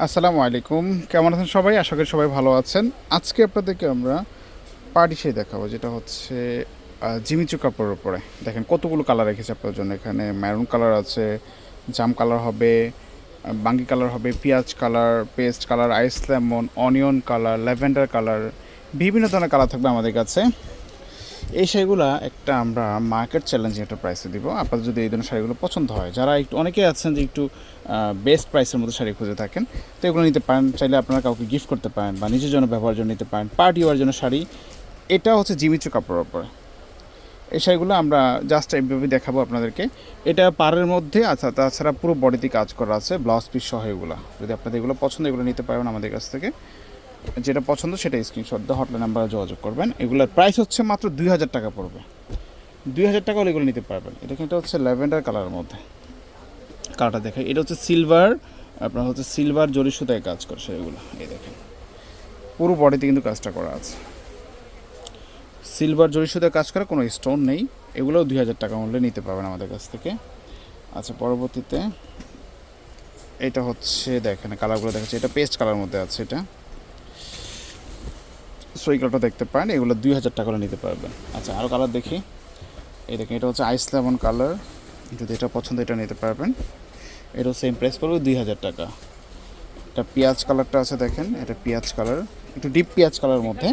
আসসালামু আলাইকুম। কেমন আছেন সবাই? আশা করি সবাই ভালো আছেন। আজকে আপনাদেরকে আমরা পার্টি শাড়ি দেখাবো, যেটা হচ্ছে জিমিচু কাপড়ের উপরে। দেখেন কতগুলো কালার রেখেছে আপনার জন্য এখানে। ম্যারুন কালার আছে, জাম কালার হবে, বাঙ্গি কালার হবে, পেঁয়াজ colour paste colour ice lemon onion colour lavender colour বিভিন্ন ধরনের কালার থাকবে আমাদের কাছে। এই শাড়িগুলো একটা আমরা মার্কেট চ্যালেঞ্জিং একটা প্রাইসে দিব। আপনাদের যদি এই ধরনের শাড়িগুলো পছন্দ হয়, যারা একটু, অনেকেই আছেন যে একটু বেস্ট প্রাইসের মধ্যে শাড়ি খুঁজে থাকেন, তো এগুলো নিতে পারেন। চাইলে আপনারা কাউকে গিফট করতে পারেন বা নিজের জন্য ব্যবহারের জন্য নিতে পারেন। পার্টি ওয়ার জন্য শাড়ি, এটা হচ্ছে জিমিচু কাপড়ের ওপরে এই শাড়িগুলো আমরা জাস্ট এইভাবে দেখাবো আপনাদেরকে। এটা পাড়ের মধ্যে আচ্ছা তাছাড়া পুরো বডিতে কাজ করা আছে ব্লাউজ পিস সহ এগুলো। যদি আপনাদের এগুলো পছন্দ এগুলো নিতে পারবেন আমাদের কাছ থেকে। যেটা পছন্দ সেটা স্ক্রিনশট দিয়ে হটলাইন নাম্বারে যোগাযোগ করবেন। এগুলোর প্রাইস হচ্ছে মাত্র দুই হাজার টাকা পড়বে। দুই হাজার টাকা হলে এগুলো নিতে পারবেন। এটা কিন্তু হচ্ছে ল্যাভেন্ডার কালারের মধ্যে। কালারটা দেখেন। এটা হচ্ছে সিলভার আপনার হচ্ছে সিলভার জরি সুতায় কাজ করে সেগুলো এই দেখেন। পুরো বডিতে কিন্তু কাজটা করা আছে। সিলভার জরি সুতায় কাজ করা, কোনো স্টোন নেই। এগুলোও দুই হাজার টাকা মূল্যে নিতে পারবেন আমাদের কাছ থেকে। আচ্ছা পরবর্তীতে এটা হচ্ছে, দেখেন কালারগুলো দেখাচ্ছে। এটা পেস্ট কালার মধ্যে আছে এটা। কালারটা দেখতে পারেন, এগুলো দুই হাজার টাকা নিতে পারবেন। আচ্ছা আরও কালার দেখি। এই দেখেন, এটা হচ্ছে আইস লেমন কালার যদি এটা পছন্দ, এটা নিতে পারবেন। এটাও সেম প্রাইস পড়বে দুই হাজার টাকা। এটা পেঁয়াজ কালারটা আছে, দেখেন, এটা পেঁয়াজ কালার একটু ডিপ পেঁয়াজ কালারের মধ্যে।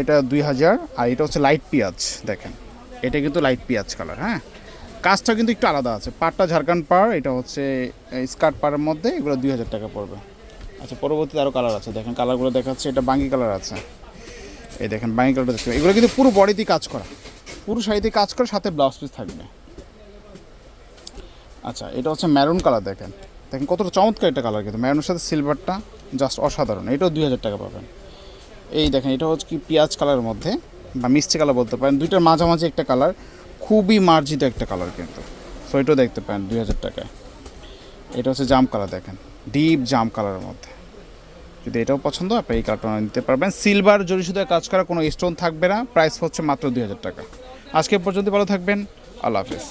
এটা দুই হাজার, আর এটা হচ্ছে লাইট পেঁয়াজ, দেখেন। এটা কিন্তু লাইট পেঁয়াজ কালার হ্যাঁ? কাজটা কিন্তু একটু আলাদা আছে। পাড়টা ঝাড়খান্ড পাড়, এটা হচ্ছে স্কার্ট পাড়ের মধ্যে, এগুলো দুই হাজার টাকা পড়বে। আচ্ছা পরবর্তীতে আরও কালার আছে। দেখেন কালারগুলো দেখাচ্ছে, এটা বাঙ্গি কালার আছে। এই দেখেন বাঙ্গি কালারটা দেখতে এগুলো কিন্তু পুরো বডিতেই কাজ করা। পুরো শাড়িতে কাজ করে, সাথে ব্লাউজ পিস থাকবে। আচ্ছা এটা হচ্ছে ম্যারুন কালার দেখেন। দেখেন কতটা চমৎকার একটা কালার কিন্তু। ম্যারুনের সাথে সিলভারটা জাস্ট অসাধারণ। এটাও দুই হাজার টাকা পাবেন। এই দেখেন, এটা হচ্ছে কি পেঁয়াজ কালারের মধ্যে, বা মিষ্টি কালার বলতে পারেন। দুইটার মাঝামাঝি একটা কালার খুবই মার্জিত একটা কালার কিন্তু। সো এটাও দেখতে পারেন দুই হাজার টাকায়। এটা হচ্ছে জাম কালার দেখেন। ডিপ জাম কালারের মধ্যে। যদি এটাও পছন্দ আপনি এই কালারটা নিতে পারবেন। সিলভার জরি সুদের কাজ করা কোনো স্টোন থাকবে না। প্রাইস হচ্ছে মাত্র দুই হাজার টাকা। আজকে পর্যন্ত ভালো থাকবেন। আল্লাহ হাফেজ।